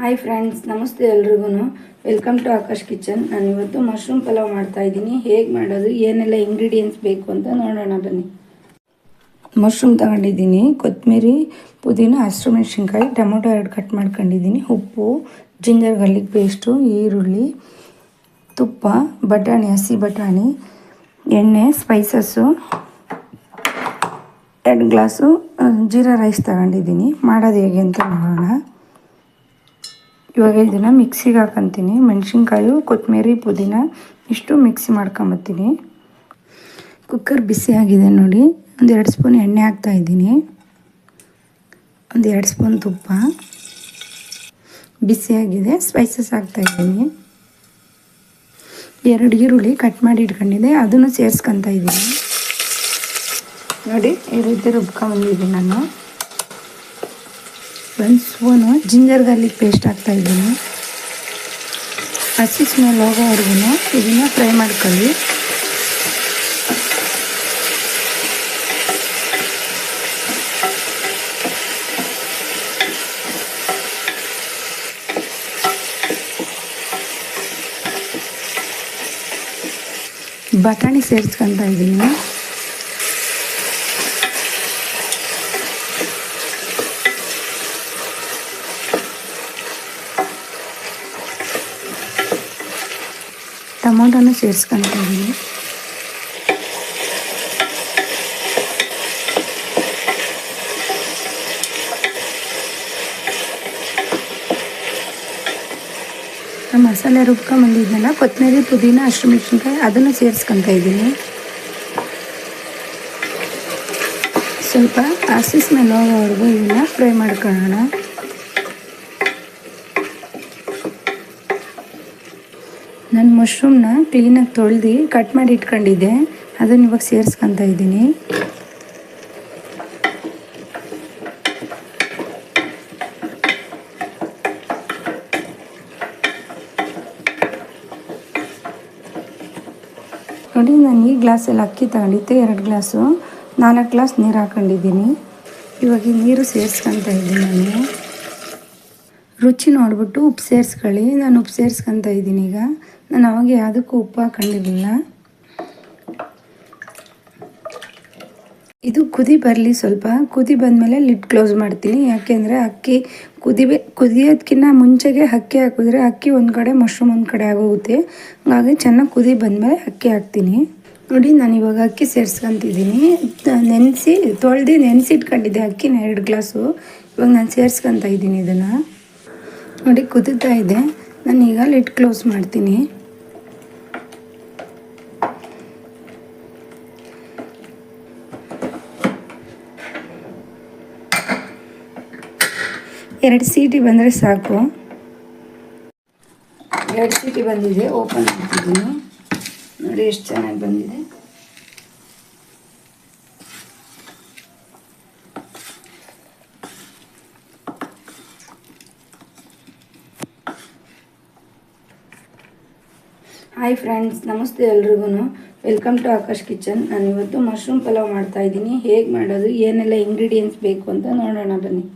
Hi friends ನಮಸ್ತೆ ಎಲ್ರಿಗೂ welcome to Akash kitchen ನಾನು ಇವತ್ತು ಮಶ್ರೂಮ್ ಪಲಾವ್ ಮಾಡ್ತಾ ಇದ್ದೀನಿ. ಹೇಗೆ ಮಾಡೋದು, ಏನೆಲ್ಲ ಇಂಗ್ರೀಡಿಯೆಂಟ್ಸ್ ಬೇಕು ಅಂತ ನೋಡೋಣ ಬನ್ನಿ. ಮಶ್ರೂಮ್ ತಗೊಂಡಿದ್ದೀನಿ. ಕೊತ್ತಂಬರಿ ಪುದೀನ, ಹಸಿರು ಮೆಣಸಿನ್ಕಾಯಿ, ಟೊಮೊಟೊ ಎರಡು ಕಟ್ ಮಾಡ್ಕೊಂಡಿದ್ದೀನಿ. ಉಪ್ಪು ಜಿಂಜರ್ ಗಾರ್ಲಿಕ್ ಪೇಸ್ಟು ಈರುಳ್ಳಿ, ತುಪ್ಪ, ಬಟಾಣಿ, ಹಸಿ ಬಟಾಣಿ, ಎಣ್ಣೆ ಸ್ಪೈಸಸ್ಸು ಎರಡು ಗ್ಲಾಸು ಜೀರಾ ರೈಸ್ ತಗೊಂಡಿದ್ದೀನಿ. ಮಾಡೋದು ಹೇಗೆ ಅಂತ ನೋಡೋಣ. ಇವಾಗ ಇದನ್ನು ಮಿಕ್ಸಿಗೆ ಹಾಕೊತೀನಿ. ಮೆಣಸಿನ್ಕಾಯಿ ಕೊತ್ತಂಬರಿ ಪುದೀನ ಇಷ್ಟು ಮಿಕ್ಸಿ ಮಾಡ್ಕೊಂಬತ್ತೀನಿ. ಕುಕ್ಕರ್ ಬಿಸಿ ಆಗಿದೆ ನೋಡಿ. ಒಂದು ಎರಡು ಸ್ಪೂನ್ ಎಣ್ಣೆ ಹಾಕ್ತಾ ಇದ್ದೀನಿ. ಒಂದು ಎರಡು ಸ್ಪೂನ್ ತುಪ್ಪ. ಬಿಸಿಯಾಗಿದೆ ಸ್ಪೈಸಸ್ ಹಾಕ್ತಾಯಿದ್ದೀನಿ ಎರಡು ಈರುಳ್ಳಿ ಕಟ್ ಮಾಡಿ ಇಟ್ಕೊಂಡಿದ್ದೆ. ಅದನ್ನು ಸೇರಿಸ್ಕೊತಾ ಇದ್ದೀನಿ. ನೋಡಿ, ಈ ರೀತಿ ರುಬ್ಕೊಂಬಂದಿದ್ದೀನಿ ನಾನು. ಒಂದು ಸ್ಪೂನು ಜಿಂಜರ್ ಗಾರ್ಲಿಕ್ ಪೇಸ್ಟ್ ಹಾಕ್ತಾ ಇದ್ದೀನಿ. ಹಸಿ ಸ್ಮೆಲ್ ಹೋಗೋವರೆಗೂ ಇದನ್ನು ಫ್ರೈ ಮಾಡ್ಕೊಳ್ಳಿ. ಬಟಾಣಿ ಸೇರಿಸ್ಕೊತಾ ಇದ್ದೀನಿ. ಟೊಮೊಟೊನು ಸೇರಿಸ್ಕೊತಾ ಇದ್ದೀನಿ ಮಸಾಲೆ ರುಬ್ಕೊಂಬಂದಿದ್ನಲ್ಲ ಕೊತ್ತಂಬರಿ ಪುದೀನ ಹಸಿರು ಮೆಣಸಿನ್ಕಾಯಿ ಅದನ್ನು ಸೇರಿಸ್ಕೊತಾ ಇದ್ದೀನಿ ಸ್ವಲ್ಪ ಹಸಿ ಸ್ಮೆಲ್ ಹೋಗೋವರೆಗೂ ಇದನ್ನು ಫ್ರೈ ಮಾಡ್ಕೊಳ್ಳೋಣ ನಾನು ಮಶ್ರೂಮ್ನ ಕ್ಲೀನಾಗಿ ತೊಳೆದು ಕಟ್ ಮಾಡಿ ಇಟ್ಕೊಂಡಿದ್ದೆ. ಅದನ್ನು ಇವಾಗ ಸೇರಿಸ್ಕೊತಾ ಇದ್ದೀನಿ. ನೋಡಿ, ನಾನು ಈ ಗ್ಲಾಸಲ್ಲಿ ಅಕ್ಕಿ ತಗೊಂಡಿದ್ದೆ, ಎರಡು ಗ್ಲಾಸು ನಾಲ್ಕು ಗ್ಲಾಸ್ ನೀರು ಹಾಕೊಂಡಿದ್ದೀನಿ. ಇವಾಗ ಈ ನೀರು ಸೇರಿಸ್ಕೊತಾ ಇದ್ದೀನಿ ನಾನು. ರುಚಿ ನೋಡಿಬಿಟ್ಟು ಉಪ್ಪು ಸೇರಿಸ್ಕೊಳ್ಳಿ. ನಾನು ಉಪ್ಪು ಸೇರಿಸ್ಕೊತಾ ಇದ್ದೀನಿ ಈಗ. ನಾನು ಅವಾಗ ಯಾವುದಕ್ಕೂ ಉಪ್ಪು ಹಾಕೊಂಡಿರಲಿಲ್ಲ ಇದು ಕುದಿ ಬರಲಿ ಸ್ವಲ್ಪ. ಕುದಿ ಬಂದಮೇಲೆ ಲಿಡ್ ಕ್ಲೋಸ್ ಮಾಡ್ತೀನಿ. ಯಾಕೆಂದರೆ ಅಕ್ಕಿ ಕುದಿಬೆ ಕುದಿಯೋದಕ್ಕಿಂತ ಮುಂಚೆಗೆ ಅಕ್ಕಿ ಹಾಕಿದ್ರೆ ಅಕ್ಕಿ ಒಂದು ಕಡೆ, ಮಶ್ರೂಮ್ ಒಂದು ಕಡೆ ಆಗೋಗುತ್ತೆ. ಹಾಗಾಗಿ ಚೆನ್ನಾಗಿ ಕುದಿ ಬಂದಮೇಲೆ ಅಕ್ಕಿ ಹಾಕ್ತೀನಿ. ನೋಡಿ, ನಾನು ಇವಾಗ ಅಕ್ಕಿ ಸೇರಿಸ್ಕೊತಿದ್ದೀನಿ. ನೆನೆಸಿ, ತೊಳೆದು ನೆನೆಸಿಟ್ಕೊಂಡಿದ್ದೆ ಅಕ್ಕಿನ ಎರಡು ಗ್ಲಾಸು. ಇವಾಗ ನಾನು ಸೇರಿಸ್ಕೊತಾ ಇದ್ದೀನಿ ಇದನ್ನು. ನೋಡಿ, ಕುದಿತಾ ಇದೆ. ನಾನೀಗ ಲಿಡ್ ಕ್ಲೋಸ್ ಮಾಡ್ತೀನಿ. ಎರಡು ಸೀಟಿ ಬಂದರೆ ಸಾಕು. ಎರಡು ಸೀಟಿ ಬಂದಿದೆ, ಓಪನ್ ಮಾಡ್ತಿದ್ದೀನಿ. ನೋಡಿ ಎಷ್ಟು ಚೆನ್ನಾಗಿ ಬಂದಿದೆ. ಹಾಯ್ ಫ್ರೆಂಡ್ಸ್ ನಮಸ್ತೆ ಎಲ್ರಿಗೂ ವೆಲ್ಕಮ್ ಟು ಆಕಾಶ್ ಕಿಚನ್ ನಾನು ಇವತ್ತು ಮಶ್ರೂಮ್ ಪಲಾವ್ ಮಾಡ್ತಾ ಇದ್ದೀನಿ. ಹೇಗೆ ಮಾಡೋದು, ಏನೆಲ್ಲ ಇಂಗ್ರೀಡಿಯೆಂಟ್ಸ್ ಬೇಕು ಅಂತ ನೋಡೋಣ ಬನ್ನಿ.